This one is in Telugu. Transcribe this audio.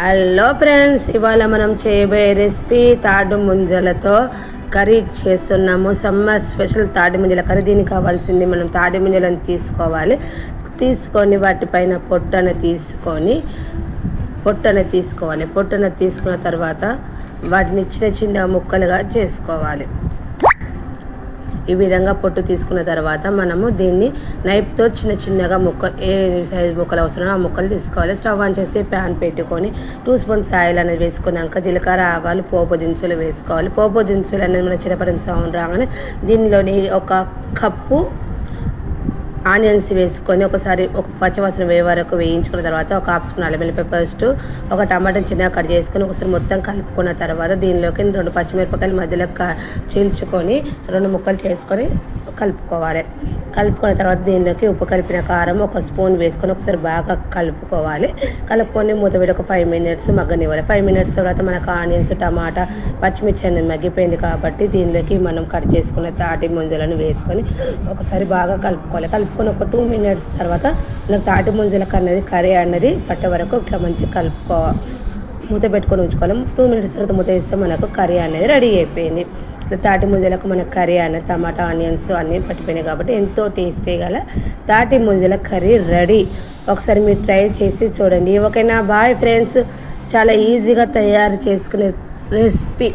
హలో ఫ్రెండ్స్ ఇవాళ మనం చేయబోయే రెసిపీ తాడు ముంజలతో కర్రీ చేస్తున్నాము. సమ్మర్ స్పెషల్ తాడి ముంజల కర్రీ. దీనికి కావాల్సింది మనం తాడి ముంజలను తీసుకోవాలి. తీసుకొని వాటిపైన పొట్టన తీసుకొని పొట్టన తీసుకోవాలి. పొట్టన తీసుకున్న తర్వాత వాటిని చిన్న చిన్న ముక్కలుగా చేసుకోవాలి. ఈ విధంగా పొట్టు తీసుకున్న తర్వాత మనము దీన్ని నైఫ్తో చిన్న చిన్నగా ముక్క ఏ సైజు ముక్కలు అవసరమో ఆ ముక్కలు తీసుకోవాలి. స్టవ్ ఆన్ చేసి ప్యాన్ పెట్టుకొని టూ స్పూన్స్ ఆయిల్ అనేది వేసుకున్నాక జీలకర్ర ఆవాలు పోపు దినుసులు వేసుకోవాలి. పోపు దినుసులు అనేది మన చిరపడం సౌండ్ రాగానే దీనిలోని ఒక కప్పు ఆనియన్స్ వేసుకొని ఒకసారి ఒక పచ్చివాసన వేయ వరకు వేయించుకున్న తర్వాత ఒక హాఫ్ స్పూన్ అల్లం వెల్లిపాయ పేస్ట్ ఒక టమాటాని చిన్నగా కట్ చేసుకొని ఒకసారి మొత్తం కలుపుకున్న తర్వాత దీనిలోకి రెండు పచ్చిమిరపకాయలు మధ్యలో క చీల్చుకొని రెండు ముక్కలు చేసుకొని కలుపుకోవాలి. కలుపుకున్న తర్వాత దీనిలోకి ఉప్పు కలిపిన కారం ఒక స్పూన్ వేసుకొని ఒకసారి బాగా కలుపుకోవాలి. కలుపుకొని మూత పెట్టి ఒక ఫైవ్ మినిట్స్ మగ్గనివ్వాలి. ఫైవ్ మినిట్స్ తర్వాత మనకు ఆనియన్స్ టమాటా పచ్చిమిర్చి అనేది మగ్గిపోయింది కాబట్టి దీనిలోకి మనం కట్ చేసుకున్న తాటి ముంజలను వేసుకొని ఒకసారి బాగా కలుపుకోవాలి. కలుపుకొని ఒక టూ మినిట్స్ తర్వాత మనకు తాటి ముంజలకు అన్నది కర్రీ అన్నది పట్టే వరకు ఇట్లా మంచిగా కలుపుకోవాలి మూత పెట్టుకొని ఉంచుకోవాలి. టూ మినిట్స్ తర్వాత మూత వేస్తే మనకు కర్రీ అనేది రెడీ అయిపోయింది. ఇట్లా తాటి ముంజలకు మనకు కర్రీ అనేది టమాటా ఆనియన్స్ అన్నీ పట్టిపోయినాయి కాబట్టి ఎంతో టేస్టీ గల తాటి ముంజల కర్రీ రెడీ. ఒకసారి మీరు ట్రై చేసి చూడండి. ఓకేనా? Bye friends. చాలా ఈజీగా తయారు చేసుకునే రెసిపీ.